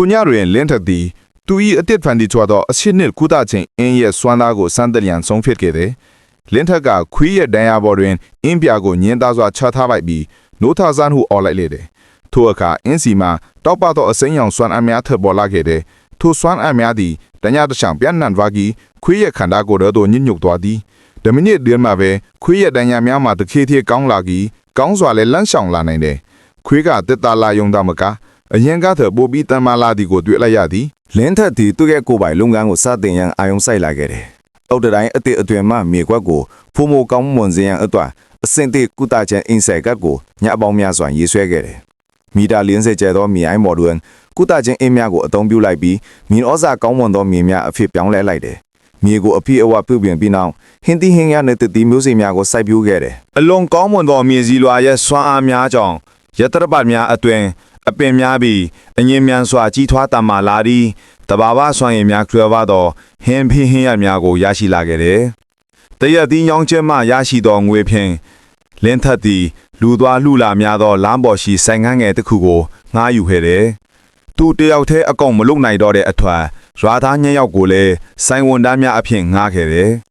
ထိုညတွင်လင်းထက်သည်သူ၏အတစ်ဖန်တီချွာသောအရှိနှစ်ကုသချင်းအင်းရဲ့စွမ်းသားကိုစမ်းတလျံဆုံးဖြစ်ခဲ့တယ်။လင်းထက်ကခွေးရဲ့ဒဏ်ရာပေါ်တွင်အင်းပြာကိုညင်းသားစွာချထားလိုက်ပြီးနိုးထဆန်းဟုအော်လိုက်လေတယ်။ထိုအခါအင်းစီမှာတောက်ပသောအစိမ်းရောင်စွမ်းအများထပ်ပေါ်လာခဲ့တယ်။ထိုစွမ်းအများသည်တညတချောင်ပြန်နန်ဝါကီခွေးရဲ့ခန္ဓာကိုယ်တော်ညှိညွတ်သွားသည်။ဓမိနစ်တွင်မှာပဲခွေးရဲ့ဒဏ်ရာများမှာတခေသေးကောင်းလာပြီးကောင်းစွာလည်းလန့်ဆောင်လာနိုင်တယ်။ခွေးကတက်တာလာယုံသားမက အရင်ကတည်းကပိုပြီးတန်မာလာသည်ကိုတွေ့လိုက်ရသည်လင်းထက်သည်သူ့ရဲ့ကိုယ်ပိုင်လုပ်ငန်းကိုစတင်ရန်အာရုံစိုက်လာခဲ့တယ်။အုတ်တတိုင်းအသည့်အတွင်မှမြေခွက်ကိုဖိုမိုကောင်းမွန်စေရန်အတွက်အစင်တိကုတချန်အင်းဆယ်ကတ်ကိုညအပေါင်းများစွာရေးဆွဲခဲ့တယ်။မီတာ40ကျဲသောမြေအိုင်းမော်တွင်ကုတချန်အင်းများကိုအသုံးပြုလိုက်ပြီးမီဩဇာကောင်းမွန်သောမြေများအဖြစ်ပြောင်းလဲလိုက်တယ်။မြေကိုအပြည့်အဝပြုပြင်ပြီးနောက်ဟင်းသီးဟင်းရနှင့်တည်မျိုးစိများကိုစိုက်ပျိုးခဲ့တယ်။အလွန်ကောင်းမွန်သောမြေစည်းလွာရဲ့စွမ်းအားများကြောင့် ရတရပတ်များအတွင်အပင်များပြီးအငင်းမြန်စွာကြီးထွားတမ္မာလာသည်တဘာဝစွမ်းရည်များကျွဲပါသောဟင်းဖိဟင်းရများကိုရရှိလာခဲ့တယ်။တရက်သီးညောင်းချက်မှရရှိသောငွေဖြင့်လင်းထက်သည်လူသွားလှလာများသောလမ်းပေါ်ရှိဆိုင်ငန်းငယ်တစ်ခုကိုငှားယူခဲ့တယ်။သူတယောက်တည်းအကောင်မလုံနိုင်တော့တဲ့အထွတ်ရွာသားညယောက်ကိုလည်းဆိုင်ဝန်သားများအဖြစ်ငှားခဲ့တယ်။